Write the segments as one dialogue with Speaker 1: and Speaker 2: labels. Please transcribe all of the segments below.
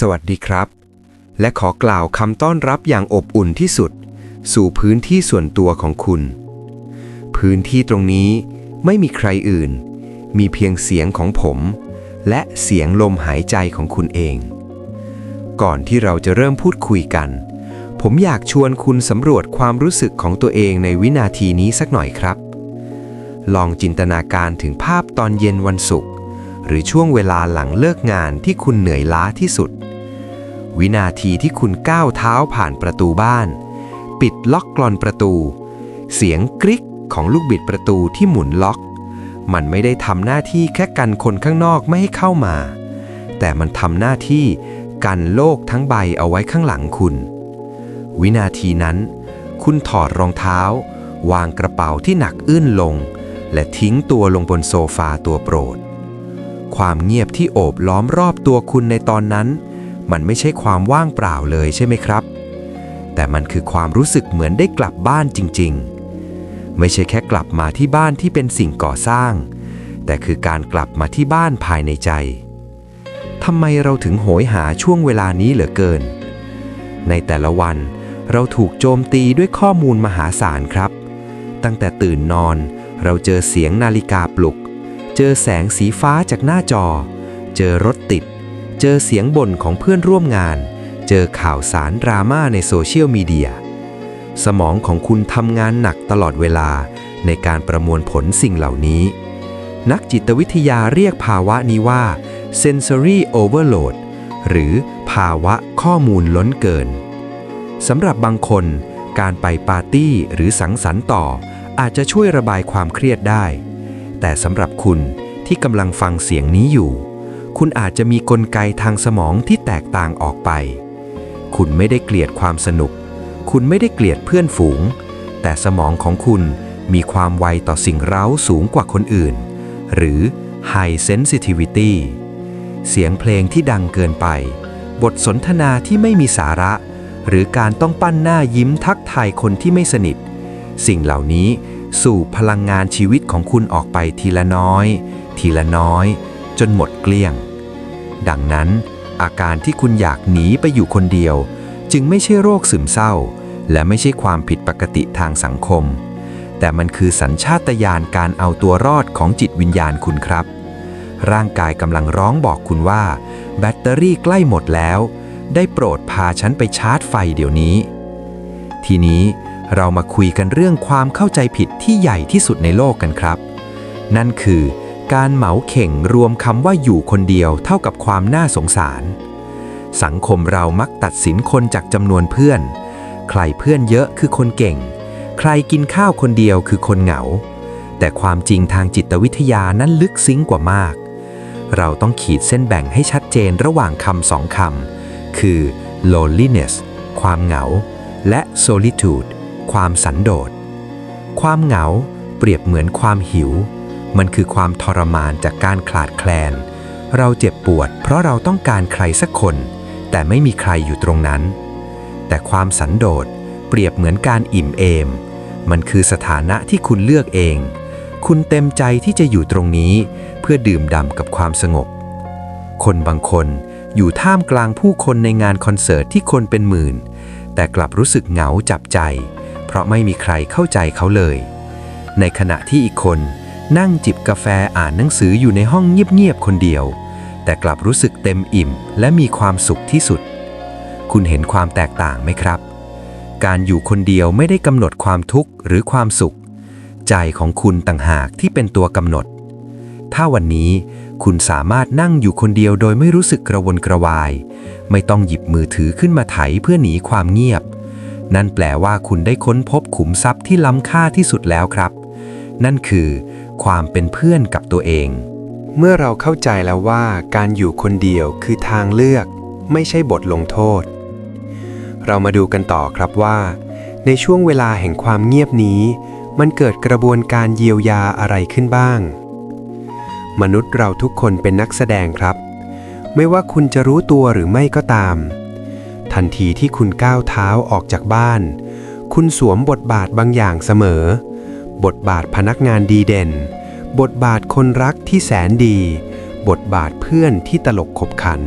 Speaker 1: สวัสดีครับ และขอกล่าวคำต้อนรับอย่างอบอุ่นที่สุด สู่พื้นที่ส่วนตัวของคุณ พื้นที่ตรงนี้ไม่มีใครอื่น มีเพียงเสียงของผม และเสียงลมหายใจของคุณเอง ก่อนที่เราจะเริ่มพูดคุยกัน ผมอยากชวนคุณสำรวจความรู้สึกของตัวเองในวินาทีนี้สักหน่อยครับ ลองจินตนาการถึงภาพตอนเย็นวันศุกร์ รือช่วงเวลาหลังเลิกงานที่คุณเหนื่อยล้าที่สุด วินาทีที่คุณก้าวเท้าผ่านประตูบ้าน ปิดล็อกกลอนประตู เสียงกริ๊กของลูกบิดประตูที่หมุนล็อก มันไม่ได้ทำหน้าที่แค่กันคนข้างนอกไม่ให้เข้ามา แต่มันทำหน้าที่กันโลกทั้งใบเอาไว้ข้างหลังคุณ วินาทีนั้น คุณถอดรองเท้า วางกระเป๋าที่หนักอื้นลง และทิ้งตัวลงบนโซฟาตัวโปรด ความเงียบที่โอบล้อมรอบตัวคุณในตอนนั้น มันไม่ใช่ความว่างเปล่าเลยใช่ไหมครับ แต่มันคือความรู้สึกเหมือนได้กลับบ้านจริง ๆ ไม่ใช่แค่กลับมาที่บ้านที่เป็นสิ่งก่อสร้าง แต่คือการกลับมาที่บ้านภายในใจทำไมเราถึงโหยหาช่วงเวลานี้เหลือเกิน ในแต่ละวันเราถูกโจมตีด้วยข้อมูลมหาศาลครับ ตั้งแต่ตื่นนอนเราเจอเสียงนาฬิกาปลุก เจอแสงสีฟ้าจากหน้าจอ เจอรถติด เจอเสียงบ่นของเพื่อนร่วมงาน เจอข่าวสารดราม่าในโซเชียลมีเดีย สมองของคุณทำงานหนักตลอดเวลาในการประมวลผลสิ่งเหล่านี้ นักจิตวิทยาเรียกภาวะนี้ว่า sensory overload หรือภาวะข้อมูลล้นเกิน สำหรับบางคนการไปปาร์ตี้หรือสังสรรค์ต่อ อาจจะช่วยระบายความเครียดได้ แต่สำหรับคุณที่กำลังฟังเสียงนี้อยู่ คุณอาจจะมีกลไกทางสมองที่แตกต่างออกไป คุณไม่ได้เกลียดความสนุก คุณไม่ได้เกลียดเพื่อนฝูง แต่สมองของคุณมีความไวต่อสิ่งเร้าสูงกว่าคนอื่น หรือ high sensitivity เสียงเพลงที่ดังเกินไป บทสนทนาที่ไม่มีสาระ หรือการต้องปั้นหน้ายิ้มทักทายคนที่ไม่สนิท สิ่งเหล่านี้ สู่พลังงานชีวิตของคุณออกไปทีละน้อย ทีละน้อย จนหมดเกลี้ยง ดังนั้น อาการที่คุณอยากหนีไปอยู่คนเดียว จึงไม่ใช่โรคซึมเศร้า และไม่ใช่ความผิดปกติทางสังคม แต่มันคือสัญชาตญาณการเอาตัวรอดของจิตวิญญาณคุณครับ ร่างกายกำลังร้องบอกคุณว่า แบตเตอรี่ใกล้หมดแล้ว ได้โปรดพาฉันไปชาร์จไฟเดี๋ยวนี้ ทีนี้ เรามาคุยกันเรื่องความเข้าใจผิดที่ใหญ่ที่สุดในโลกกันครับ นั่นคือการเหมาเข่งรวมคำว่าอยู่คนเดียวเท่ากับความน่าสงสาร สังคมเรามักตัดสินคนจากจำนวนเพื่อน ใครเพื่อนเยอะคือคนเก่ง ใครกินข้าวคนเดียวคือคนเหงา แต่ความจริงทางจิตวิทยานั้นลึกซึ้งกว่ามาก เราต้องขีดเส้นแบ่งให้ชัดเจนระหว่างคำสองคำคือ loneliness ความเหงา และ solitude ความสันโดษ ความเหงาเปรียบเหมือนความหิว มันคือความทรมานจากการขาดแคลน เราเจ็บปวดเพราะเราต้องการใครสักคน แต่ไม่มีใครอยู่ตรงนั้น แต่ความสันโดษเปรียบเหมือนการอิ่มเอม มันคือสถานะที่คุณเลือกเอง คุณเต็มใจที่จะอยู่ตรงนี้ เพื่อดื่มด่ำกับความสงบ คนบางคนอยู่ท่ามกลางผู้คนในงานคอนเสิร์ตที่คนเป็นหมื่น แต่กลับรู้สึกเหงาจับใจ เพราะไม่มีใครเข้าใจเขาเลย ในขณะที่อีกคนนั่งจิบกาแฟอ่านหนังสืออยู่ในห้องเงียบๆคนเดียว แต่กลับรู้สึกเต็มอิ่มและมีความสุขที่สุด คุณเห็นความแตกต่างไหมครับ การอยู่คนเดียวไม่ได้กำหนดความทุกข์หรือความสุข ใจของคุณต่างหากที่เป็นตัวกำหนด ถ้าวันนี้คุณสามารถนั่งอยู่คนเดียวโดยไม่รู้สึกกระวนกระวาย ไม่ต้องหยิบมือถือขึ้นมาไถเพื่อหนีความเงียบ นั่นแปลว่าคุณได้ค้นพบขุมทรัพย์ที่ล้ำค่าที่สุดแล้วครับ นั่นคือ ความเป็นเพื่อนกับตัวเอง เมื่อเราเข้าใจแล้วว่าการอยู่คนเดียวคือทางเลือก ไม่ใช่บทลงโทษ เรามาดูกันต่อครับว่า ในช่วงเวลาแห่งความเงียบนี้ มันเกิดกระบวนการเยียวยาอะไรขึ้นบ้าง มนุษย์เราทุกคนเป็นนักแสดงครับ ไม่ว่าคุณจะรู้ตัวหรือไม่ก็ตาม ทันทีที่คุณก้าวเท้าออกจากบ้าน คุณสวมบทบาทบางอย่างเสมอ บทบาทพนักงานดีเด่น บทบาทคนรักที่แสนดี บทบาทเพื่อนที่ตลกขบขัน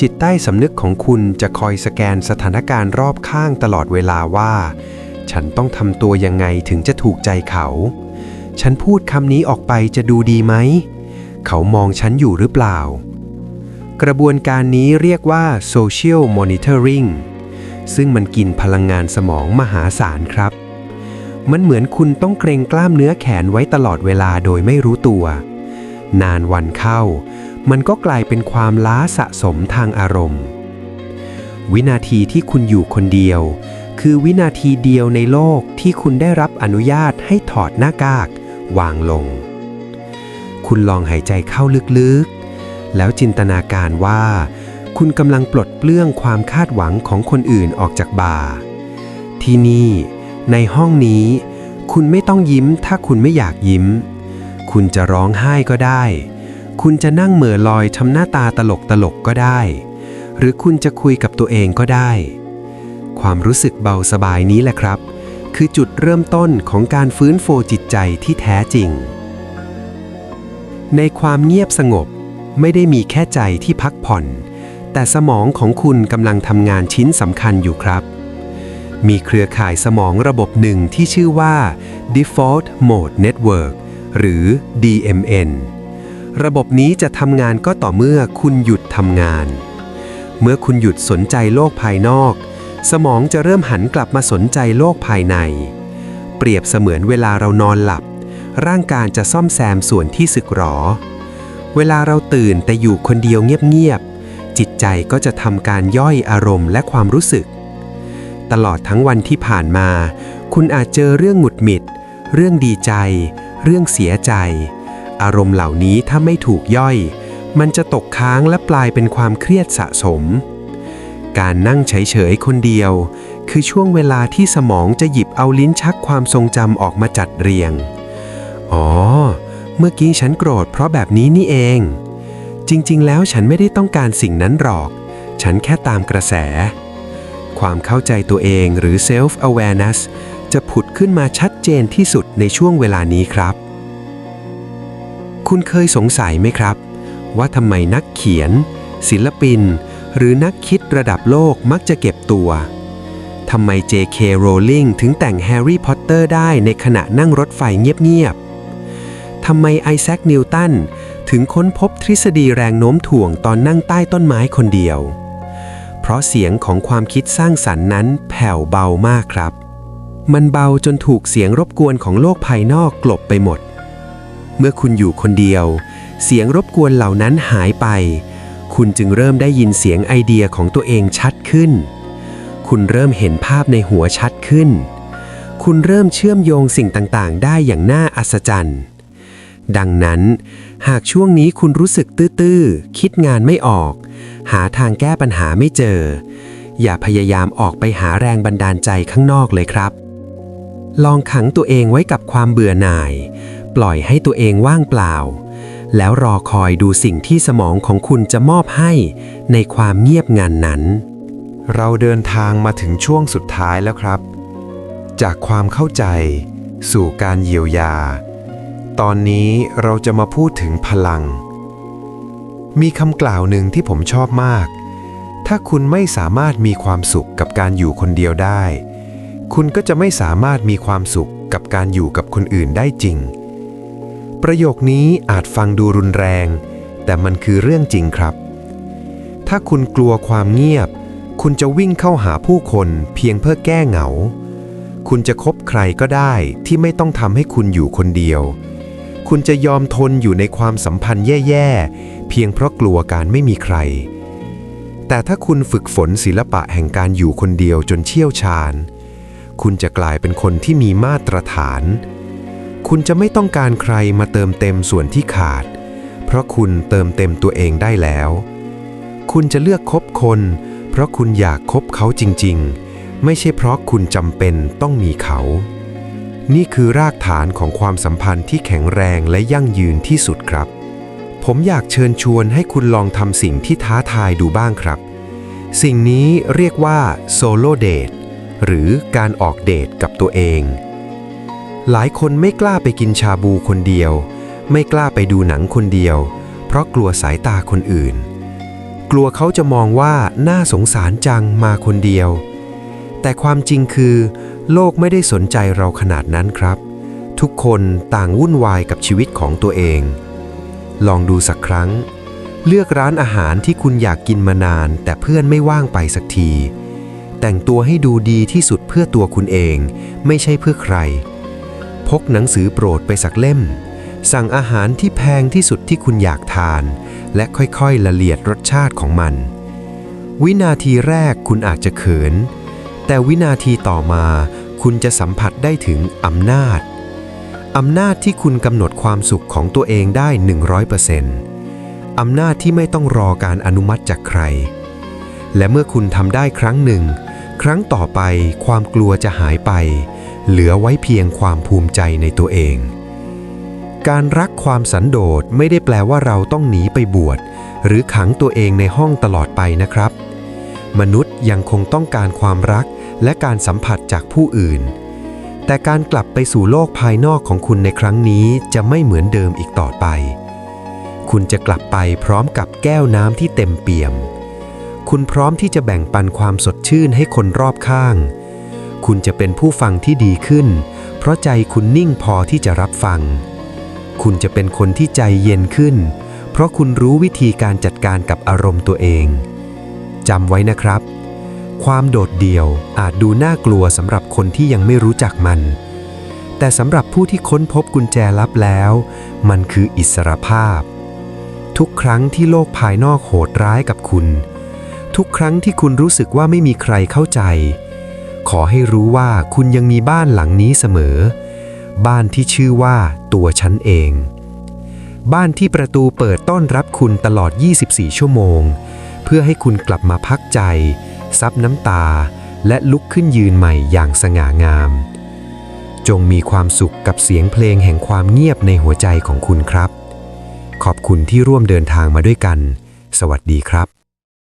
Speaker 2: จิตใต้สำนึกของคุณจะคอยสแกนสถานการณ์รอบข้างตลอดเวลาว่า ฉันต้องทำตัวยังไงถึงจะถูกใจเขา ฉันพูดคำนี้ออกไปจะดูดีไหม เขามองฉันอยู่หรือเปล่า กระบวนการนี้เรียกว่า social monitoring ซึ่งมันกินพลังงานสมองมหาศาลครับ มันเหมือนคุณต้องเกรงกล้ามเนื้อแขนไว้ตลอดเวลาโดยไม่รู้ตัว นานวันเข้า มันก็กลายเป็นความล้าสะสมทางอารมณ์ วินาทีที่คุณอยู่คนเดียว คือวินาทีเดียวในโลกที่คุณได้รับอนุญาตให้ถอดหน้ากาก วางลง คุณลองหายใจเข้าลึกๆ แล้วจินตนาการว่า คุณกำลังปลดเปลื้องความคาดหวังของคนอื่นออกจากบ่า ที่นี่ ในห้องนี้ คุณไม่ต้องยิ้มถ้าคุณไม่อยากยิ้ม คุณจะร้องไห้ก็ได้ คุณจะนั่งเหม่อลอยทำหน้าตาตลกตลกๆก็ได้ หรือคุณจะคุยกับตัวเองก็ได้ ความรู้สึกเบาสบายนี้แหละครับ คือจุดเริ่มต้นของการฟื้นฟูจิตใจที่แท้จริงในความเงียบสงบ ไม่ได้มีแค่ใจที่พักผ่อน แต่สมองของคุณกำลังทำงานชิ้นสำคัญอยู่ครับ มีเครือข่ายสมองระบบหนึ่งที่ชื่อว่า Default Mode Network หรือ DMN ระบบนี้จะทำงานก็ต่อเมื่อคุณหยุดทำงาน เมื่อคุณหยุดสนใจโลกภายนอก สมองจะเริ่มหันกลับมาสนใจโลกภายใน เปรียบเสมือนเวลาเรานอนหลับ ร่างกายจะซ่อมแซมส่วนที่สึกหรอ เวลาเราตื่นแต่อยู่คนเดียวเงียบๆ จิตใจก็จะทำการย่อยอารมณ์และความรู้สึก ตลอดทั้งวันที่ผ่านมา คุณอาจเจอเรื่องหงุดหงิด เรื่องดีใจ เรื่องเสียใจ อารมณ์เหล่านี้ถ้าไม่ถูกย่อย มันจะตกค้างและปลายเป็นความเครียดสะสม การนั่งเฉยๆคนเดียว คือช่วงเวลาที่สมองจะหยิบเอาลิ้นชักความทรงจำออกมาจัดเรียง อ๋อ เมื่อกี้ฉันโกรธเพราะแบบนี้นี่เอง จริงๆ แล้วฉันไม่ได้ต้องการสิ่งนั้นหรอก ฉันแค่ตามกระแส ความเข้าใจตัวเองหรือ self awareness จะผุดขึ้นมาชัดเจนที่สุดในช่วงเวลานี้ครับ คุณเคยสงสัยไหมครับ ว่าทำไมนักเขียน ศิลปิน หรือนักคิดระดับโลกมักจะเก็บตัวทำไม J.K. Rowling ถึงแต่งแฮร์รี่พอตเตอร์ได้ในขณะนั่งรถไฟเงียบๆ ทำไมไอแซคนิวตันถึงค้นพบทฤษฎีแรงโน้มถ่วงตอนนั่งใต้ต้นไม้คนเดียว เพราะเสียงของความคิดสร้างสรรค์นั้นแผ่วเบามากครับ มันเบาจนถูกเสียงรบกวนของโลกภายนอกกลบไปหมด เมื่อคุณอยู่คนเดียว เสียงรบกวนเหล่านั้นหายไป คุณจึงเริ่มได้ยินเสียงไอเดียของตัวเองชัดขึ้น คุณเริ่มเห็นภาพในหัวชัดขึ้น คุณเริ่มเชื่อมโยงสิ่งต่างๆ ได้อย่างน่าอัศจรรย์ ดังนั้น หากช่วงนี้คุณรู้สึกตื้อๆ คิดงานไม่ออก หาทางแก้ปัญหาไม่เจอ อย่าพยายามออกไปหาแรงบันดาลใจข้างนอกเลยครับ ลองขังตัวเองไว้กับความเบื่อหน่าย ปล่อยให้ตัวเองว่างเปล่า แล้วรอคอยดูสิ่งที่สมองของคุณจะมอบให้ในความเงียบงันนั้น
Speaker 1: เราเดินทางมาถึงช่วงสุดท้ายแล้วครับ จากความเข้าใจ สู่การเยียวยา ตอนนี้เราจะมาพูดถึงพลัง มีคำกล่าวหนึ่งที่ผมชอบมาก ถ้าคุณไม่สามารถมีความสุขกับการอยู่คนเดียวได้ คุณก็จะไม่สามารถมีความสุขกับการอยู่กับคนอื่นได้จริง ประโยคนี้อาจฟังดูรุนแรง แต่มันคือเรื่องจริงครับ ถ้าคุณกลัวความเงียบ คุณจะวิ่งเข้าหาผู้คนเพียงเพื่อแก้เหงาคุณจะคบใครก็ได้ที่ไม่ต้องทำให้คุณอยู่คนเดียว คุณจะยอมทนอยู่ในความสัมพันธ์แย่ๆ เพียงเพราะกลัวการไม่มีใคร แต่ถ้าคุณฝึกฝนศิลปะแห่งการอยู่คนเดียวจนเชี่ยวชาญ คุณจะกลายเป็นคนที่มีมาตรฐาน คุณจะไม่ต้องการใครมาเติมเต็มส่วนที่ขาด เพราะคุณเติมเต็มตัวเองได้แล้ว คุณจะเลือกคบคน เพราะคุณอยากคบเขาจริงๆ ไม่ใช่เพราะคุณจำเป็นต้องมีเขา นี่คือรากฐานของความสัมพันธ์ที่แข็งแรงและยั่งยืนที่สุดครับ ผมอยากเชิญชวนให้คุณลองทำสิ่งที่ท้าทายดูบ้างครับ สิ่งนี้เรียกว่าโซโลเดทหรือการออกเดทกับตัวเอง หลายคนไม่กล้าไปกินชาบูคนเดียว ไม่กล้าไปดูหนังคนเดียว เพราะกลัวสายตาคนอื่น
Speaker 2: กลัวเขาจะมองว่าน่าสงสารจังมาคนเดียว แต่ความจริงคือ โลกไม่ได้สนใจเราขนาดนั้นครับ ทุกคนต่างวุ่นวายกับชีวิตของตัวเอง ลองดูสักครั้ง เลือกร้านอาหารที่คุณอยากกินมานาน แต่เพื่อนไม่ว่างไปสักที แต่งตัวให้ดูดีที่สุดเพื่อตัวคุณเอง ไม่ใช่เพื่อใคร พกหนังสือโปรดไปสักเล่ม สั่งอาหารที่แพงที่สุดที่คุณอยากทาน และค่อยๆละเลียดรสชาติของมัน วินาทีแรกคุณอาจจะเขินแต่วินาทีต่อมา คุณจะสัมผัสได้ถึงอำนาจ อำนาจที่คุณกำหนดความสุขของตัวเองได้ 100%อำนาจที่ไม่ต้องรอการอนุมัติจากใคร และเมื่อคุณทำได้ครั้งหนึ่ง ครั้งต่อไปความกลัวจะหายไป เหลือไว้เพียงความภูมิใจในตัวเอง การรักความสันโดษไม่ได้แปลว่าเราต้องหนีไปบวช หรือขังตัวเองในห้องตลอดไปนะครับ มนุษย์ยังคงต้องการความรัก และการสัมผัสจากผู้อื่น แต่การกลับไปสู่โลกภายนอกของคุณในครั้งนี้จะไม่เหมือนเดิมอีกต่อไป คุณจะกลับไปพร้อมกับแก้วน้ำที่เต็มเปี่ยม คุณพร้อมที่จะแบ่งปันความสดชื่นให้คนรอบข้าง คุณจะเป็นผู้ฟังที่ดีขึ้น เพราะใจคุณนิ่งพอที่จะรับฟัง คุณจะเป็นคนที่ใจเย็นขึ้น เพราะคุณรู้วิธีการจัดการกับอารมณ์ตัวเองจำไว้นะครับ ความโดดเดี่ยวอาจดูน่ากลัวสำหรับคนที่ยังไม่รู้จักมัน แต่สำหรับผู้ที่ค้นพบกุญแจลับแล้ว มันคืออิสรภาพ ทุกครั้งที่โลกภายนอกโหดร้ายกับคุณ ทุกครั้งที่คุณรู้สึกว่าไม่มีใครเข้าใจ ขอให้รู้ว่าคุณยังมีบ้านหลังนี้เสมอ บ้านที่ชื่อว่าตัวฉันเอง บ้านที่ประตูเปิดต้อนรับคุณตลอด 24 ชั่วโมง เพื่อให้คุณกลับมาพักใจ ซับน้ำตา และลุกขึ้นยืนใหม่อย่างสง่างาม จงมีความสุขกับเสียงเพลงแห่งความเงียบในหัวใจของคุณครับ ขอบคุณที่ร่วมเดินทางมาด้วยกัน สวัสดีครับ